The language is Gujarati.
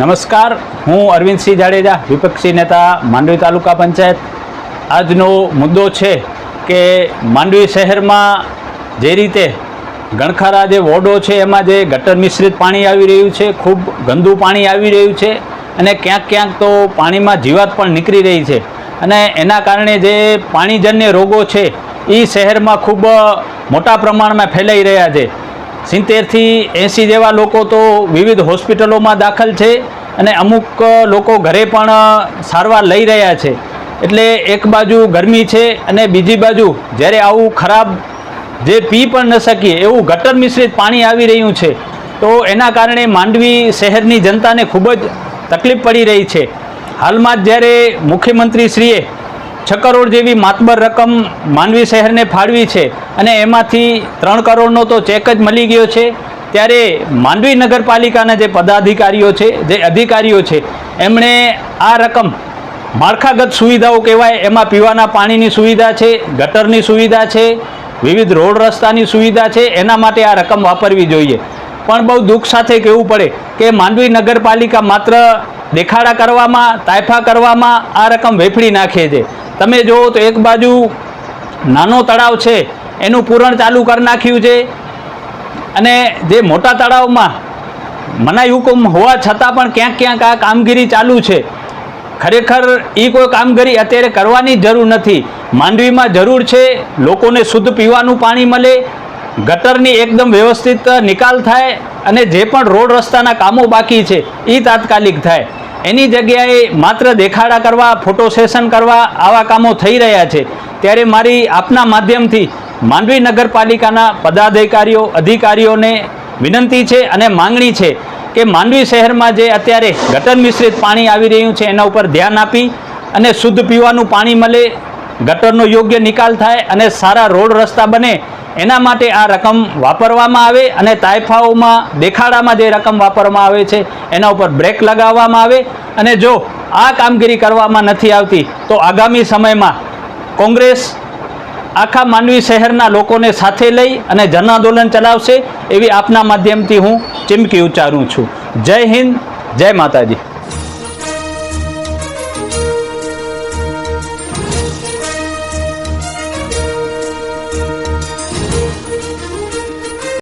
નમસ્કાર, હું અરવિંદસિંહ જાડેજા, વિપક્ષી નેતા, માંડવી તાલુકા પંચાયત. આજનો મુદ્દો છે કે માંડવી શહેરમાં જે રીતે ગણખારા જે વોર્ડો છે, એમાં જે ગટર મિશ્રિત પાણી આવી રહ્યું છે, ખૂબ ગંદુ પાણી આવી રહ્યું છે અને ક્યાંક ક્યાંક તો પાણીમાં જીવાત પણ નીકળી રહી છે. અને એના કારણે જે પાણીજન્ય રોગો છે એ શહેરમાં ખૂબ મોટા પ્રમાણમાં ફેલાઈ રહ્યા છે. સિત્તેરથી એંસી જેવા લોકો તો વિવિધ હોસ્પિટલોમાં દાખલ છે અને અમુક લોકો ઘરે પણ સારવાર લઈ રહ્યા છે. એટલે એક બાજુ ગરમી છે અને બીજી બાજુ જ્યારે આવું ખરાબ જે પી પણ ન શકીએ એવું ગટર મિશ્રિત પાણી આવી રહ્યું છે, તો એના કારણે માંડવી શહેરની જનતાને ખૂબ જ તકલીફ પડી રહી છે. હાલમાં જ જ્યારે મુખ્યમંત્રીશ્રીએ છ કરોડ જેવી માતબર રકમ માંડવી શહેરને ફાળવી છે અને એમાંથી ત્રણ કરોડનો તો ચેક જ મળી ગયો છે. ત્યારે માંડવી નગરપાલિકાના જે પદાધિકારીઓ છે, જે અધિકારીઓ છે, એમણે આ રકમ માળખાગત સુવિધાઓ કહેવાય, એમાં પીવાના પાણીની સુવિધા છે, ગટરની સુવિધા છે, વિવિધ રોડ રસ્તાની સુવિધા છે, એના માટે આ રકમ વાપરવી જોઈએ. પણ બહુ દુઃખ સાથે કહેવું પડે કે માંડવી નગરપાલિકા માત્ર દેખાડા કરવામાં, તાયફા કરવામાં આ રકમ વેફડી નાખે છે. તમે જુઓ તો એક બાજુ નાનો તળાવ છે, એનું પૂરણ ચાલુ કરી નાખ્યું છે. અને જે મોટા તળાવમાં મનાઈ હુકમ હોવા છતાં પણ ક્યાંક ક્યાંક આ કામગીરી ચાલુ છે. ખરેખર એ કોઈ કામગીરી અત્યારે કરવાની જરૂર નથી. માંડવીમાં જરૂર છે, લોકોને શુદ્ધ પીવાનું પાણી મળે, ગટરની એકદમ વ્યવસ્થિત નિકાલ થાય અને જે પણ રોડ રસ્તાના કામો બાકી છે એ તાત્કાલિક થાય. એની જગ્યાએ માત્ર દેખાડા કરવા, ફોટો સેશન કરવા આવા કામો થઈ રહ્યા છે. ત્યારે મારી આપના માધ્યમથી માંડવી નગરપાલિકાના પદાધિકારીઓ, અધિકારીઓને વિનંતી છે અને માંગણી છે કે માંડવી શહેરમાં જે અત્યારે ગટર મિશ્રિત પાણી આવી રહ્યું છે એના ઉપર ધ્યાન આપી અને શુદ્ધ પીવાનું પાણી મળે, ગટરનો યોગ્ય નિકાલ થાય અને સારા રોડ રસ્તા બને એના માટે આ રકમ વાપરવામાં આવે અને તાયફાઓમાં, દેખાડામાં જે રકમ વાપરવામાં આવે છે, એના ઉપર બ્રેક લગાવવામાં આવે અને જો આ કામગીરી કરવામાં નથી આવતી, તો આગામી સમયમાં કોંગ્રેસ આખા માંડવી શહેરના લોકોને સાથે લઈ અને જન આંદોલન ચલાવશે એવી આપના માધ્યમથી હું ચીમકી ઉચ્ચારું છું. જય હિન્દ, જય માતાજી.